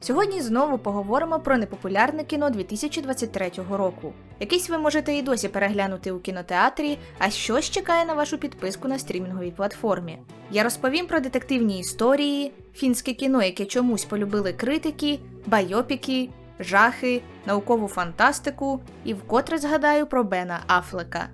Сьогодні знову поговоримо про непопулярне кіно 2023 року. Якийсь ви можете і досі переглянути у кінотеатрі, а щось чекає на вашу підписку на стрімінговій платформі. Я розповім про детективні історії, фінське кіно, яке чомусь полюбили критики, байопіки, жахи, наукову фантастику і вкотре згадаю про Бена Афлека.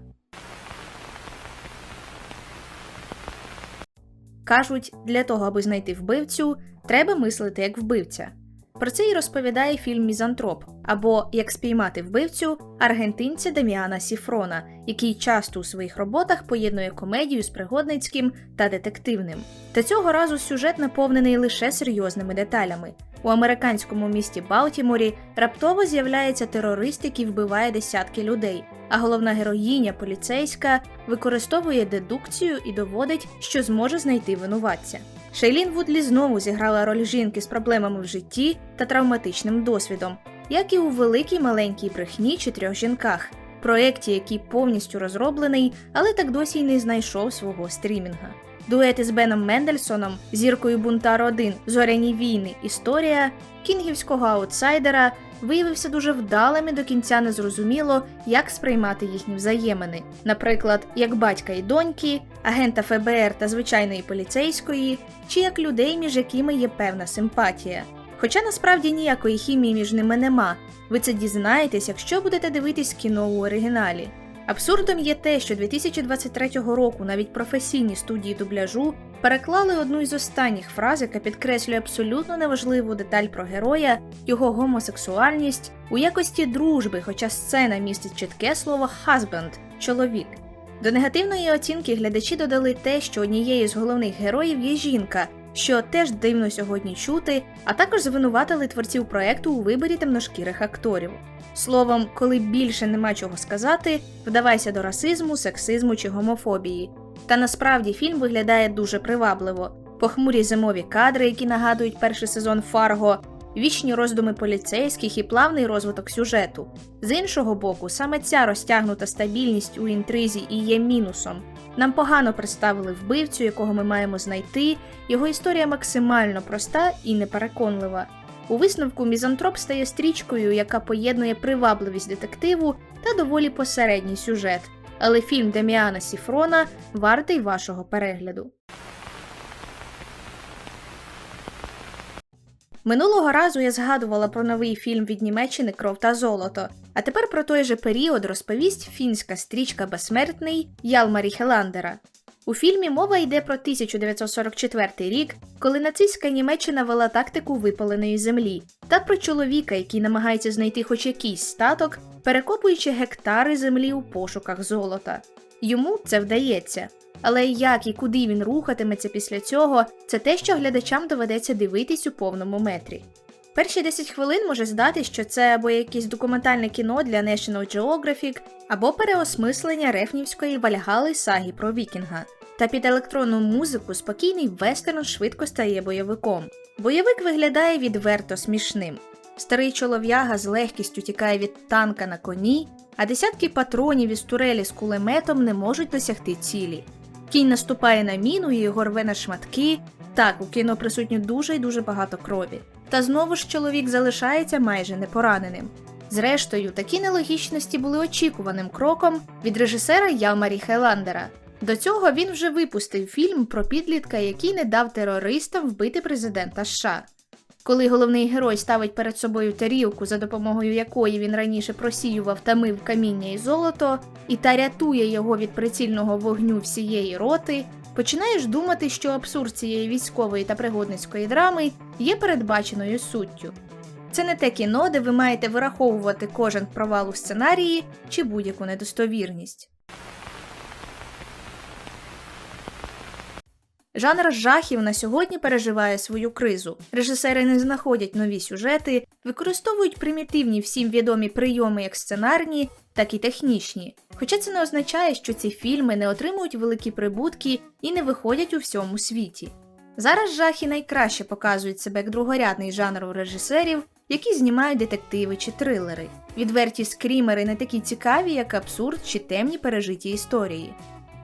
Кажуть, для того, аби знайти вбивцю, треба мислити як вбивця. Про це і розповідає фільм Мізантроп або Як спіймати вбивцю аргентинця Даміана Сіфрона, який часто у своїх роботах поєднує комедію з пригодницьким та детективним. Та цього разу сюжет наповнений лише серйозними деталями. У американському місті Балтіморі раптово з'являється терорист, який вбиває десятки людей. А головна героїня, поліцейська, використовує дедукцію і доводить, що зможе знайти винуватця. Шейлін Вудлі знову зіграла роль жінки з проблемами в житті та травматичним досвідом, як і у великій маленькій брехні чи трьох жінках, проєкті, який повністю розроблений, але так досі й не знайшов свого стрімінга. Дует із Беном Мендельсоном, зіркою Бунтар 1 Зоряні війни, історія кінгівського аутсайдера виявився дуже вдалим і до кінця не зрозуміло, як сприймати їхні взаємини. Наприклад, як батька і доньки, агента ФБР та звичайної поліцейської, чи як людей, між якими є певна симпатія. Хоча насправді ніякої хімії між ними нема. Ви це дізнаєтесь, якщо будете дивитись кіно у оригіналі. Абсурдом є те, що 2023 року навіть професійні студії дубляжу переклали одну із останніх фраз, яка підкреслює абсолютно неважливу деталь про героя, його гомосексуальність у якості дружби, хоча сцена містить чітке слово husband – чоловік. До негативної оцінки глядачі додали те, що однією з головних героїв є жінка, що теж дивно сьогодні чути, а також звинуватили творців проекту у виборі темношкірих акторів. Словом, коли більше нема чого сказати, вдавайся до расизму, сексизму чи гомофобії. Та насправді фільм виглядає дуже привабливо. Похмурі зимові кадри, які нагадують перший сезон Фарго, вічні роздуми поліцейських і плавний розвиток сюжету. З іншого боку, саме ця розтягнута стабільність у інтризі і є мінусом. Нам погано представили вбивцю, якого ми маємо знайти. Його історія максимально проста і непереконлива. У висновку мізантроп стає стрічкою, яка поєднує привабливість детективу та доволі посередній сюжет. Але фільм Деміана Сіфрона вартий вашого перегляду. Минулого разу я згадувала про новий фільм від Німеччини Кров та золото. А тепер про той же період розповість фінська стрічка Безсмертний Ялмарі Хеландера. У фільмі мова йде про 1944 рік, коли нацистська Німеччина вела тактику випаленої землі, та про чоловіка, який намагається знайти хоч якийсь статок, перекопуючи гектари землі у пошуках золота. Йому це вдається. Але як і куди він рухатиметься після цього, це те, що глядачам доведеться дивитись у повному метрі. Перші 10 хвилин може здати, що це або якесь документальне кіно для National Geographic, або переосмислення рефнівської вальгали саги про вікінга. Та під електронну музику спокійний вестерн швидко стає бойовиком. Бойовик виглядає відверто смішним. Старий чолов'яга з легкістю тікає від танка на коні, а десятки патронів із турелі з кулеметом не можуть досягти цілі. Кінь наступає на міну і його рве на шматки. Так, у кіно присутньо дуже і дуже багато крові. Та знову ж чоловік залишається майже непораненим. Зрештою, такі нелогічності були очікуваним кроком від режисера Ялмарі Хеландера. До цього він вже випустив фільм про підлітка, який не дав терористам вбити президента США. Коли головний герой ставить перед собою тарілку, за допомогою якої він раніше просіював та мив каміння і золото, і та рятує його від прицільного вогню всієї роти, починаєш думати, що абсурд цієї військової та пригодницької драми є передбаченою суттю. Це не те кіно, де ви маєте вираховувати кожен провал у сценарії чи будь-яку недостовірність. Жанр жахів на сьогодні переживає свою кризу. Режисери не знаходять нові сюжети, використовують примітивні всім відомі прийоми як сценарні, так і технічні. Хоча це не означає, що ці фільми не отримують великі прибутки і не виходять у всьому світі. Зараз жахи найкраще показують себе як другорядний жанр у режисерів, які знімають детективи чи трилери. Відверті скрімери не такі цікаві, як абсурд чи темні пережиті історії.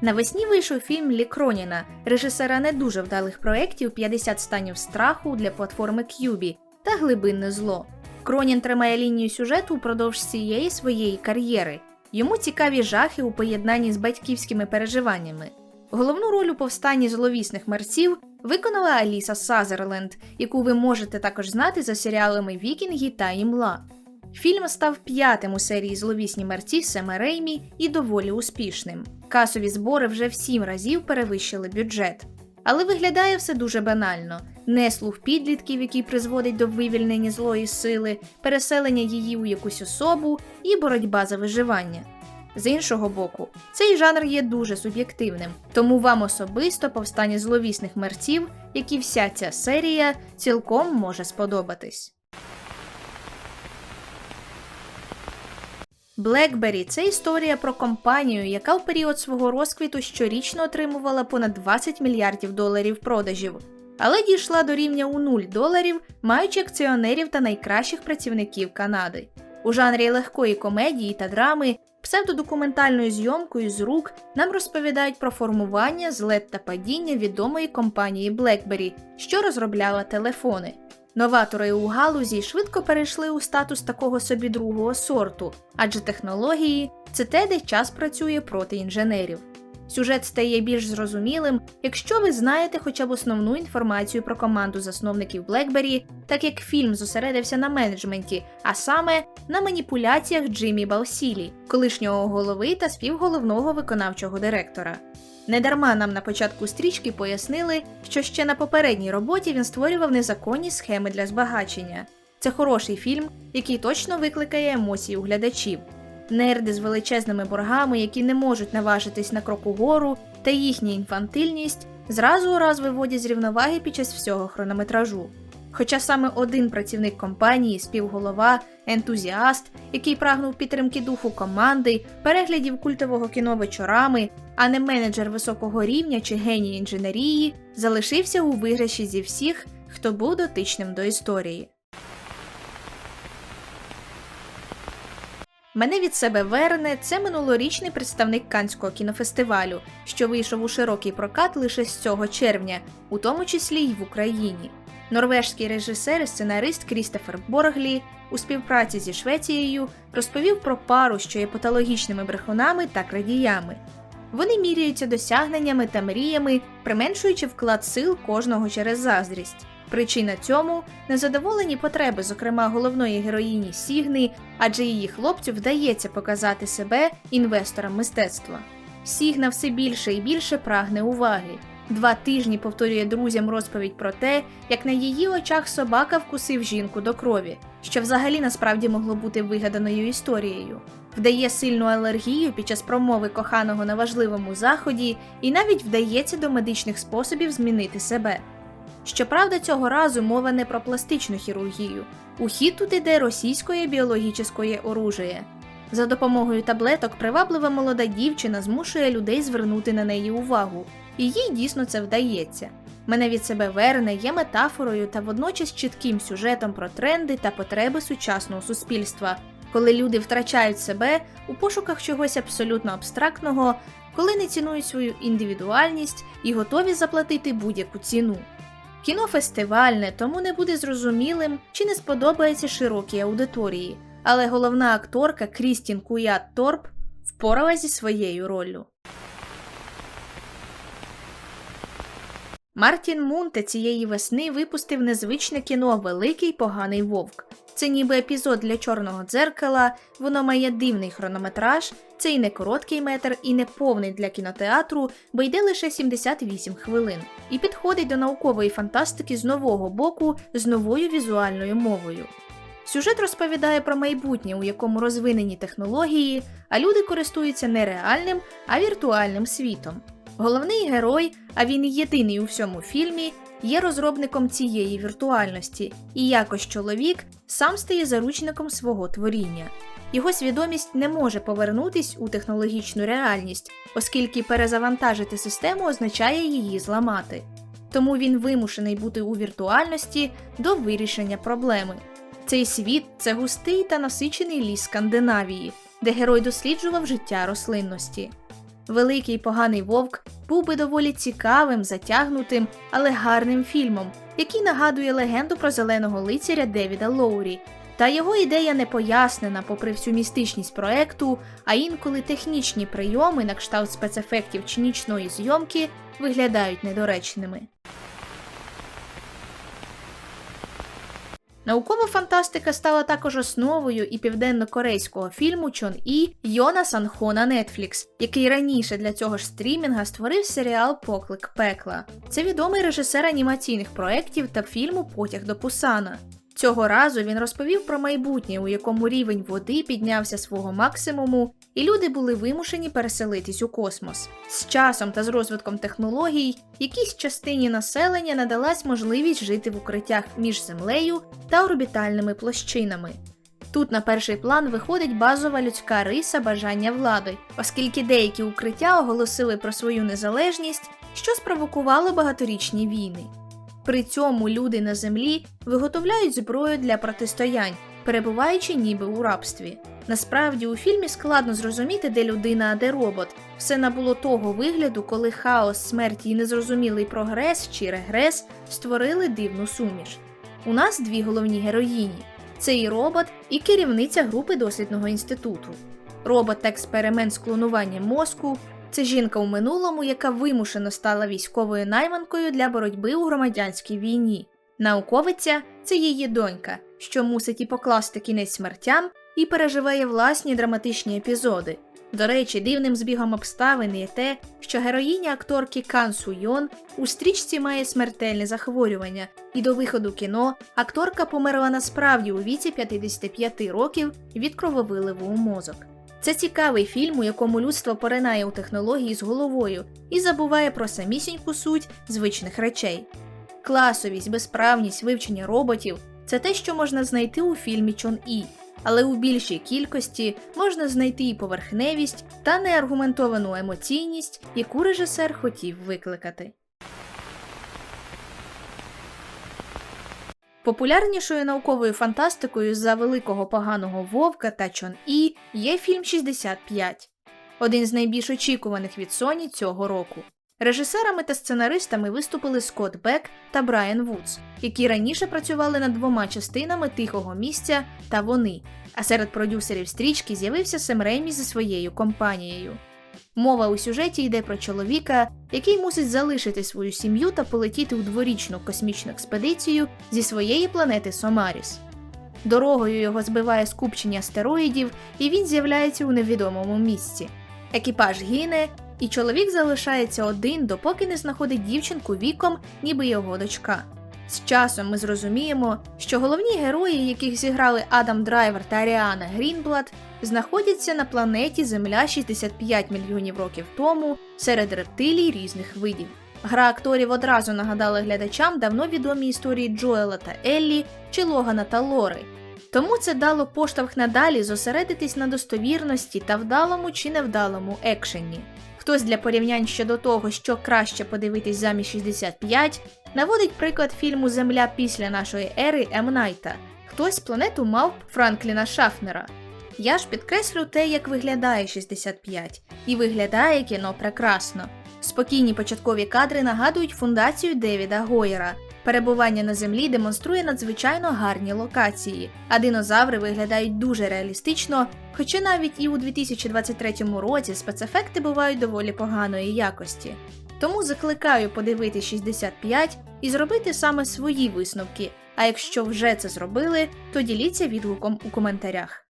Навесні вийшов фільм Лі Кроніна, режисера не дуже вдалих проєктів 50 станів страху для платформи QB та глибинне зло. Кронін тримає лінію сюжету упродовж цієї своєї кар'єри. Йому цікаві жахи у поєднанні з батьківськими переживаннями. Головну роль у повстанні зловісних мерців виконала Аліса Сазерленд, яку ви можете також знати за серіалами Вікінги та Імла. Фільм став п'ятим у серії Зловісні мерці Сема Реймі і доволі успішним. Касові збори вже в сім разів перевищили бюджет. Але виглядає все дуже банально: неслух підлітків, який призводить до вивільнення злої сили, переселення її у якусь особу і боротьба за виживання. З іншого боку, цей жанр є дуже суб'єктивним, тому вам особисто повстання зловісних мерців, як і вся ця серія, цілком може сподобатись. BlackBerry – це історія про компанію, яка в період свого розквіту щорічно отримувала понад 20 мільярдів доларів продажів, але дійшла до рівня у 0 доларів, маючи акціонерів та найкращих працівників Канади. У жанрі легкої комедії та драми, псевдодокументальною зйомкою з рук нам розповідають про формування, злет та падіння відомої компанії BlackBerry, що розробляла телефони. Новатори у галузі швидко перейшли у статус такого собі другого сорту, адже технології це те, де час працює проти інженерів. Сюжет стає більш зрозумілим, якщо ви знаєте хоча б основну інформацію про команду засновників BlackBerry, так як фільм зосередився на менеджменті, а саме на маніпуляціях Джиммі Балсілі, колишнього голови та співголовного виконавчого директора. Недарма нам на початку стрічки пояснили, що ще на попередній роботі він створював незаконні схеми для збагачення. Це хороший фільм, який точно викликає емоції у глядачів. Нерди з величезними боргами, які не можуть наважитись на крок угору, та їхня інфантильність зразу у раз виводять з рівноваги під час всього хронометражу. Хоча саме один працівник компанії, співголова, ентузіаст, який прагнув підтримки духу команди, переглядів культового кіно вечорами, а не менеджер високого рівня чи геній інженерії, залишився у виграші зі всіх, хто був дотичним до історії. Мене від себе верне це минулорічний представник Канського кінофестивалю, що вийшов у широкий прокат лише з цього червня, у тому числі й в Україні. Норвежський режисер і сценарист Крістофер Борглі у співпраці зі Швецією розповів про пару, що є патологічними брехунами та крадіями. Вони міряються досягненнями та мріями, применшуючи вклад сил кожного через заздрість. Причина цьому незадоволені потреби, зокрема головної героїні Сігни, адже її хлопцю вдається показати себе інвесторам мистецтва. Сігна все більше і більше прагне уваги. Два тижні повторює друзям розповідь про те, як на її очах собака вкусив жінку до крові, що взагалі насправді могло бути вигаданою історією. Вдає сильну алергію під час промови коханого на важливому заході і навіть вдається до медичних способів змінити себе. Щоправда, цього разу мова не про пластичну хірургію. У хід тут іде російське біологічне оружие. За допомогою таблеток приваблива молода дівчина змушує людей звернути на неї увагу, і їй дійсно це вдається. Мене від себе верне є метафорою та водночас чітким сюжетом про тренди та потреби сучасного суспільства, коли люди втрачають себе у пошуках чогось абсолютно абстрактного, коли не цінують свою індивідуальність і готові заплатити будь-яку ціну. Кіно фестивальне, тому не буде зрозумілим, чи не сподобається широкій аудиторії, але головна акторка Крістін Куят Торп впоралась зі своєю роллю. Мартін Мунте цієї весни випустив незвичне кіно Великий поганий вовк. Це ніби епізод для чорного дзеркала, воно має дивний хронометраж, це і не короткий метр, і не повний для кінотеатру, бо йде лише 78 хвилин, і підходить до наукової фантастики з нового боку, з новою візуальною мовою. Сюжет розповідає про майбутнє, у якому розвинені технології, а люди користуються не реальним, а віртуальним світом. Головний герой, а він єдиний у всьому фільмі, є розробником цієї віртуальності, і якось чоловік сам стає заручником свого творіння. Його свідомість не може повернутись у технологічну реальність, оскільки перезавантажити систему означає її зламати. Тому він вимушений бути у віртуальності до вирішення проблеми. Цей світ це густий та насичений ліс Скандинавії, де герой досліджував життя рослинності. Великий поганий вовк був би доволі цікавим, затягнутим, але гарним фільмом, який нагадує легенду про зеленого лицаря Девіда Лоурі. Та його ідея не пояснена, попри всю містичність проекту, а інколи технічні прийоми на кшталт спецефектів чи нічної зйомки виглядають недоречними. Наукова фантастика стала також основою і південно-корейського фільму Чон І Йона Санхо на Netflix, який раніше для цього ж стрімінга створив серіал Поклик пекла. Це відомий режисер анімаційних проєктів та фільму Потяг до Пусана. Цього разу він розповів про майбутнє, у якому рівень води піднявся свого максимуму, і люди були вимушені переселитись у космос. З часом та з розвитком технологій якійсь частині населення надалась можливість жити в укриттях між землею та орбітальними площинами. Тут на перший план виходить базова людська риса бажання влади, оскільки деякі укриття оголосили про свою незалежність, що спровокувало багаторічні війни. При цьому люди на землі виготовляють зброю для протистоянь, перебуваючи ніби у рабстві. Насправді у фільмі складно зрозуміти, де людина, а де робот. Все набуло того вигляду, коли хаос, смерть і незрозумілий прогрес чи регрес створили дивну суміш. У нас дві головні героїні: це і робот, і керівниця групи дослідного інституту. Робот експеримент з клонуванням мозку це жінка у минулому, яка вимушено стала військовою найманкою для боротьби у громадянській війні. Науковиця це її донька, що мусить і покласти кінець смертям, і переживає власні драматичні епізоди. До речі, дивним збігом обставин є те, що героїня акторки Кан Су Йон у стрічці має смертельне захворювання, і до виходу кіно акторка померла насправді у віці 55 років від крововиливу у мозок. Це цікавий фільм, у якому людство поринає у технології з головою і забуває про самісіньку суть звичних речей. Класовість, безправність, вивчення роботів це те, що можна знайти у фільмі Чон І, але у більшій кількості можна знайти і поверхневість та неаргументовану емоційність, яку режисер хотів викликати. Популярнішою науковою фантастикою за великого поганого вовка та Чон І є фільм 65, один з найбільш очікуваних від Sony цього року. Режисерами та сценаристами виступили Скотт Бек та Брайан Вудс, які раніше працювали над двома частинами тихого місця та вони. А серед продюсерів стрічки з'явився Сем Реймі зі своєю компанією. Мова у сюжеті йде про чоловіка, який мусить залишити свою сім'ю та полетіти у дворічну космічну експедицію зі своєї планети Сомаріс. Дорогою його збиває скупчення астероїдів, і він з'являється у невідомому місці. Екіпаж гине, і чоловік залишається один, допоки не знаходить дівчинку віком, ніби його дочка. З часом ми зрозуміємо, що головні герої, яких зіграли Адам Драйвер та Аріана Грінблад, знаходяться на планеті Земля 65 мільйонів років тому серед рептилій різних видів. Гра акторів одразу нагадала глядачам давно відомі історії Джоела та Еллі чи Логана та Лори. Тому це дало поштовх надалі зосередитись на достовірності та вдалому чи невдалому екшені. Хтось для порівнянь щодо того, що краще подивитись замість 65, наводить приклад фільму Земля після нашої ери М. Найта, хтось планету мавп Франкліна Шафнера. Я ж підкреслю те, як виглядає 65, і виглядає кіно прекрасно. Спокійні початкові кадри нагадують фундацію Девіда Гойера. Перебування на землі демонструє надзвичайно гарні локації, а динозаври виглядають дуже реалістично, хоча навіть і у 2023 році спецефекти бувають доволі поганої якості. Тому закликаю подивити 65 і зробити саме свої висновки. А якщо вже це зробили, то діліться відгуком у коментарях.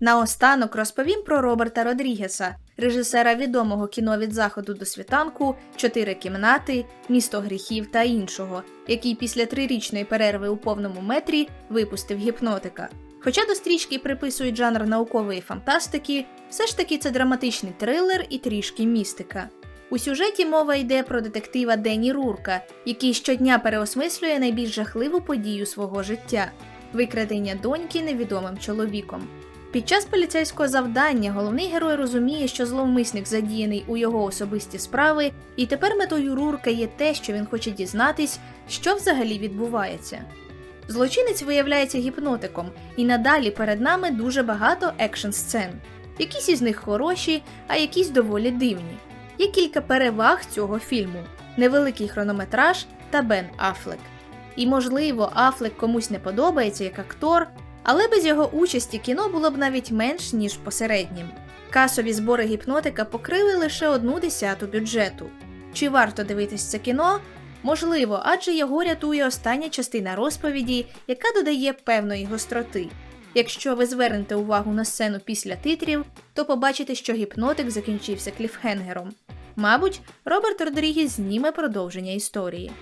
Наостанок розповім про Роберта Родрігеса, режисера відомого кіно від заходу до світанку, чотири кімнати, місто гріхів та іншого, який після трирічної перерви у повному метрі випустив гіпнотика. Хоча до стрічки приписують жанр наукової фантастики, все ж таки це драматичний трилер і трішки містика. У сюжеті мова йде про детектива Дені Рурка, який щодня переосмислює найбільш жахливу подію свого життя викрадення доньки невідомим чоловіком. Під час поліцейського завдання головний герой розуміє, що зловмисник задіяний у його особисті справи, і тепер метою Рурка є те, що він хоче дізнатись, що взагалі відбувається. Злочинець виявляється гіпнотиком, і надалі перед нами дуже багато екшн сцен. Якісь із них хороші, а якісь доволі дивні. Є кілька переваг цього фільму: невеликий хронометраж та Бен Афлек. І, можливо, Афлек комусь не подобається як актор, але без його участі кіно було б навіть менш ніж посереднім. Касові збори гіпнотика покрили лише одну десяту бюджету. Чи варто дивитись це кіно? Можливо, адже його рятує остання частина розповіді, яка додає певної гостроти. Якщо ви звернете увагу на сцену після титрів, то побачите, що гіпнотик закінчився кліфхенгером. Мабуть, Роберт Родрігіс зніме продовження історії.